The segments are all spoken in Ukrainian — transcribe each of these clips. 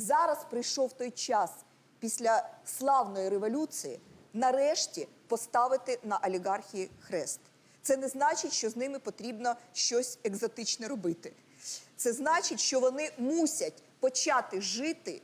Зараз прийшов той час після славної революції нарешті поставити на олігархії хрест. Це не значить, що з ними потрібно щось екзотичне робити. Це значить, що вони мусять почати жити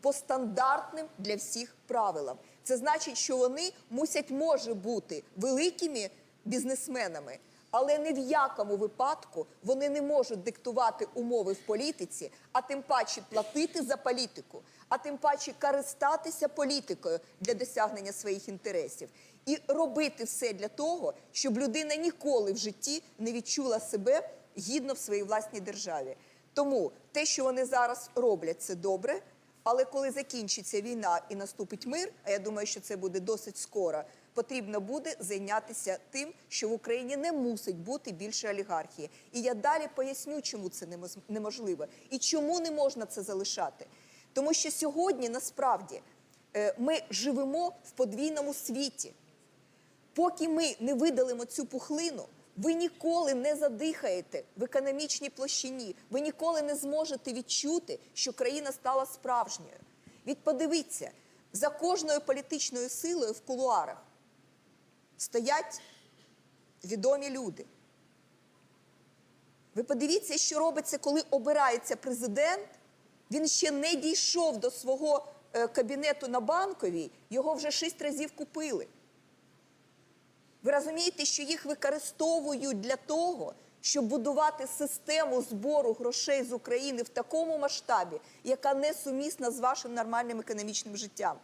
по стандартним для всіх правилам. Це значить, що вони мусять може бути великими бізнесменами, але ні в якому випадку вони не можуть диктувати умови в політиці, а тим паче платити за політику, а тим паче користатися політикою для досягнення своїх інтересів і робити все для того, щоб людина ніколи в житті не відчула себе гідно в своїй власній державі. Тому те, що вони зараз роблять, це добре. Але коли закінчиться війна і наступить мир, а я думаю, що це буде досить скоро, потрібно буде зайнятися тим, що в Україні не мусить бути більше олігархії. І я далі поясню, чому це неможливо і чому не можна це залишати. Тому що сьогодні насправді е, ми живемо в подвійному світі. Поки ми не видалимо цю пухлину, ви ніколи не задихаєте в економічній площині. Ви ніколи не зможете відчути, що країна стала справжньою. Від подивіться, за кожною політичною силою в кулуарах стоять відомі люди. Ви подивіться, що робиться, коли обирається президент. Він ще не дійшов до свого е, кабінету на банковій, його вже шість разів купили. Ви розумієте, що їх використовують для того, щоб будувати систему збору грошей з України в такому масштабі, яка не сумісна з вашим нормальним економічним життям.